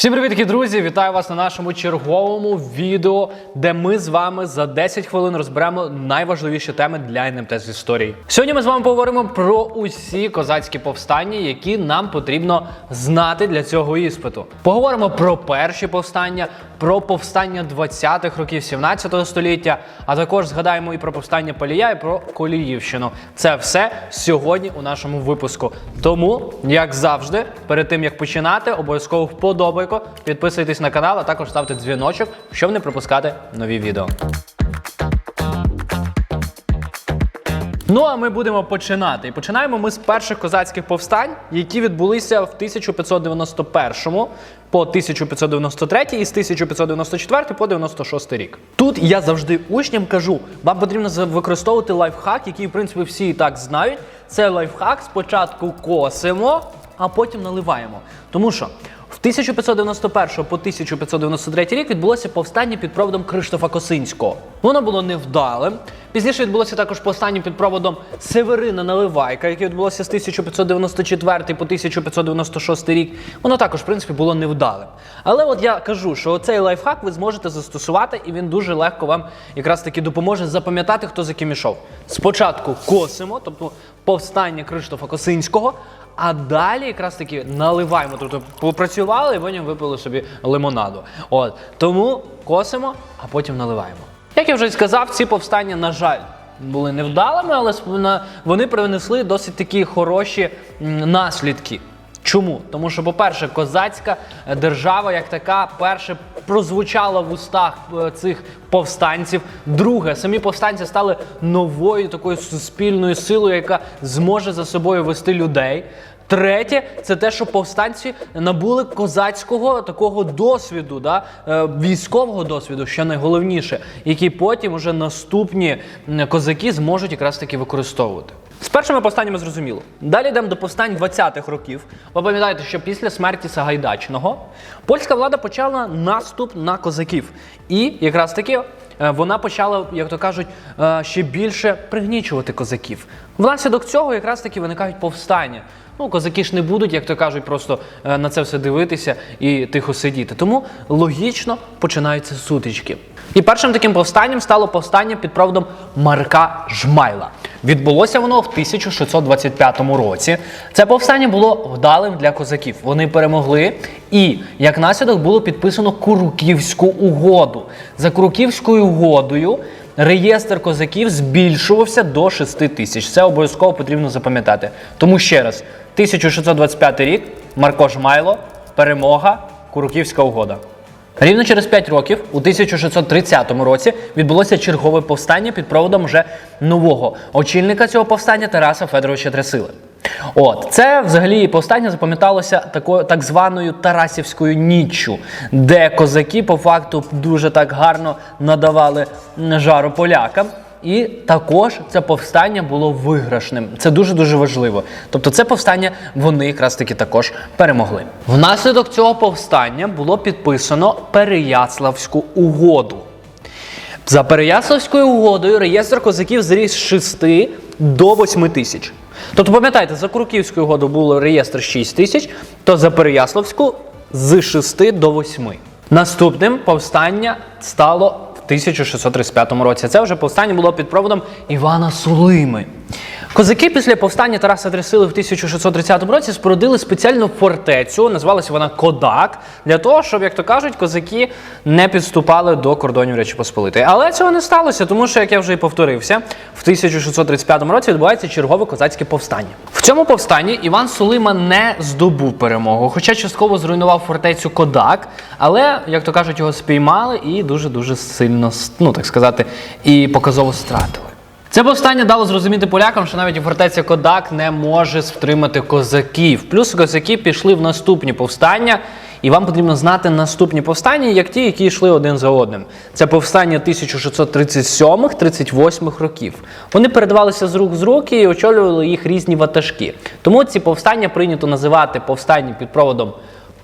Всім привіт, друзі! Вітаю вас на нашому черговому відео, де ми з вами за 10 хвилин розберемо найважливіші теми для НМТ з історії. Сьогодні ми з вами поговоримо про усі козацькі повстання, які нам потрібно знати для цього іспиту. Поговоримо про перші повстання, про повстання 20-х років 17 століття, а також згадаємо і про повстання Палія, і про Коліївщину. Це все сьогодні у нашому випуску. Тому, як завжди, перед тим як починати, обов'язково вподобайко, підписуйтесь на канал, а також ставте дзвіночок, щоб не пропускати нові відео. Ну а ми будемо починати. І починаємо ми з перших козацьких повстань, які відбулися в 1591 по 1593 і з 1594 по 96 рік. Тут я завжди учням кажу, вам потрібно використовувати лайфхак, який в принципі всі і так знають. Це лайфхак спочатку косимо, а потім наливаємо. Тому що в 1591 по 1593 рік відбулося повстання під проводом Криштофа Косинського. Воно було невдалим. Пізніше відбулося також повстання під проводом Северина Наливайка, яке відбулося з 1594 по 1596 рік. Воно також, в принципі, було невдалим. Але от я кажу, що цей лайфхак ви зможете застосувати, і він дуже легко вам якраз таки допоможе запам'ятати, хто за ким ішов. Спочатку косимо, тобто повстання Криштофа Косинського. А далі якраз таки наливаємо, тобто попрацювали і потім випили собі лимонаду. От тому косимо, а потім наливаємо. Як я вже сказав, ці повстання, на жаль, були невдалими, але вони принесли досить такі хороші наслідки. Чому? Тому що, по-перше, козацька е, держава як така перше прозвучала в устах е, цих повстанців. Друге, самі повстанці стали новою такою суспільною силою, яка зможе за собою вести людей. Третє, це те, що повстанці набули козацького такого досвіду, да? е, військового досвіду, що найголовніше, який потім уже наступні козаки зможуть якраз таки використовувати. З першими повстаннями зрозуміло. Далі йдемо до повстань 20-х років. Ви пам'ятаєте, що після смерті Сагайдачного польська влада почала наступ на козаків. І якраз таки е, вона почала, як то кажуть, е, ще більше пригнічувати козаків. Внаслідок цього якраз таки виникають повстання. Ну, козаки ж не будуть, як то кажуть, просто е, на це все дивитися і тихо сидіти. Тому логічно починаються сутички. І першим таким повстанням стало повстання під проводом Марка Жмайла. Відбулося воно в 1625 році. Це повстання було вдалим для козаків. Вони перемогли, і як наслідок було підписано Куруківську угоду. За Куруківською угодою реєстр козаків збільшувався до 6 тисяч. Це обов'язково потрібно запам'ятати. Тому ще раз, 1625 рік, Марко Жмайло, перемога, Куруківська угода. Рівно через 5 років, у 1630 році, відбулося чергове повстання під проводом вже нового очільника цього повстання Тараса Федоровича Тресили. От це взагалі повстання запам'яталося такою так званою Тарасівською ніччю, де козаки по факту дуже так гарно надавали жару полякам. І також це повстання було виграшним. Це дуже дуже важливо. Тобто, це повстання вони якраз таки також перемогли. Внаслідок цього повстання було підписано Переяславську угоду. За Переяславською угодою реєстр козаків зріс з 6 до 8 тисяч. Тобто, пам'ятаєте, за Курківською угодою було реєстр 6 тисяч, то за Переяславську з 6 до 8. Наступним повстання стало в 1635 році. Це вже повстання було під проводом Івана Сулими. Козаки після повстання Тараса Тресили в 1630 році спорудили спеціальну фортецю, назвалася вона Кодак, для того, щоб, як то кажуть, козаки не підступали до кордонів Речі Посполитої. Але цього не сталося, тому що, як я вже і повторився, в 1635 році відбувається чергове козацьке повстання. В цьому повстанні Іван Сулима не здобув перемогу, хоча частково зруйнував фортецю Кодак, але, як то кажуть, його спіймали і дуже дуже сильно, ну так сказати, і показово стратили. Це повстання дало зрозуміти полякам, що навіть фортеця Кодак не може втримати козаків. Плюс козаки пішли в наступні повстання, і вам потрібно знати наступні повстання, як ті, які йшли один за одним. Це повстання 1637-38 років. Вони передавалися з рук з руки і очолювали їх різні ватажки. Тому ці повстання прийнято називати повстання під проводом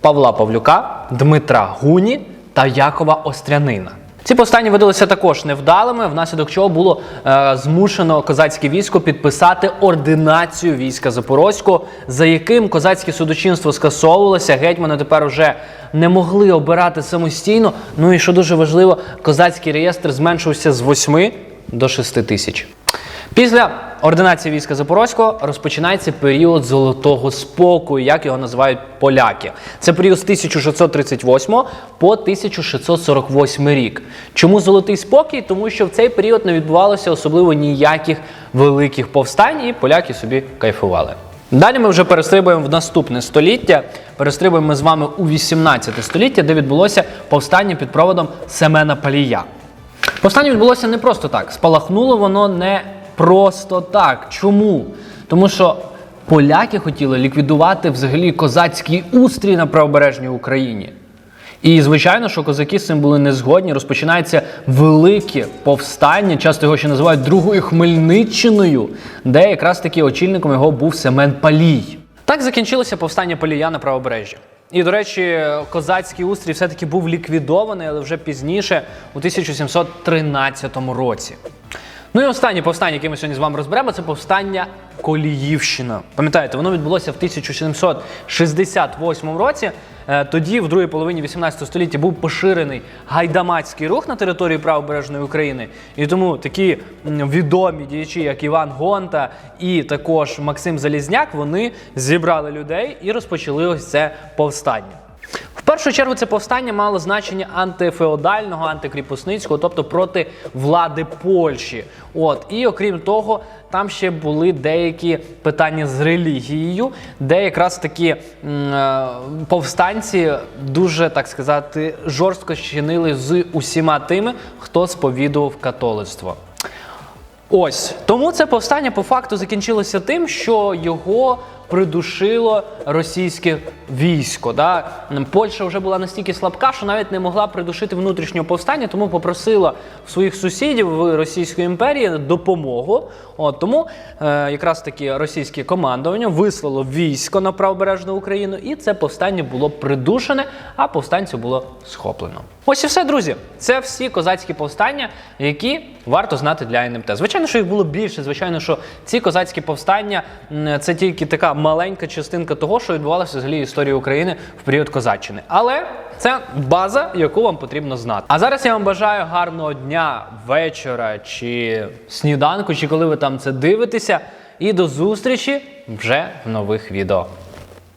Павла Павлюка, Дмитра Гуні та Якова Острянина. Ці повстання видалися також невдалими, внаслідок чого було е, змушено козацьке військо підписати ординацію війська Запорозького, за яким козацьке судочинство скасовувалося. Гетьмани тепер вже не могли обирати самостійно. Ну і що дуже важливо, козацький реєстр зменшився з 8 до 6 тисяч. Після ординації війська Запорозького розпочинається період золотого спокою, як його називають поляки. Це період з 1638 по 1648 рік. Чому золотий спокій? Тому що в цей період не відбувалося особливо ніяких великих повстань, і поляки собі кайфували. Далі ми вже перестрибуємо в наступне століття. Перестрибуємо ми з вами у 18 століття, де відбулося повстання під проводом Семена Палія. Повстання відбулося не просто так. Спалахнуло воно не просто так. Чому? Тому що поляки хотіли ліквідувати взагалі козацький устрій на правобережній Україні. І звичайно, що козаки з цим були не згодні. Розпочинається велике повстання, часто його ще називають Другою Хмельниччиною, де якраз таки очільником його був Семен Палій. Так закінчилося повстання Палія на правобережжі. І, до речі, козацький устрій все-таки був ліквідований, але вже пізніше, у 1713 році. Ну і останнє повстання, яке ми сьогодні з вами розберемо, це повстання Коліївщина. Пам'ятаєте, воно відбулося в 1768 році. Е, Тоді, в другій половині 18 століття, був поширений гайдамацький рух на території правобережної України. І тому такі відомі діячі, як Іван Гонта і також Максим Залізняк, вони зібрали людей і розпочали ось це повстання. Першу чергу це повстання мало значення антифеодального, антикріпосницького, тобто проти влади Польщі. От і окрім того, там ще були деякі питання з релігією, де якраз такі е, повстанці дуже так сказати жорстко чинили з усіма тими, хто сповідував католицтво. Ось тому це повстання по факту закінчилося тим, що його придушило російське військо. Да? Польща вже була настільки слабка, що навіть не могла придушити внутрішнього повстання, тому попросила своїх сусідів в Російської імперії допомогу. От тому е, якраз таки російське командування вислало військо на правобережну Україну, і це повстання було придушене, а повстанців було схоплено. Ось і все, друзі. Це всі козацькі повстання, які варто знати для НМТ. Звичайно, що їх було більше. Звичайно, що ці козацькі повстання це тільки така маленька частинка того, що відбувалося взагалі в історії України в період козаччини. Але це база, яку вам потрібно знати. А зараз я вам бажаю гарного дня, вечора чи сніданку, чи коли ви там це дивитеся. І до зустрічі вже в нових відео.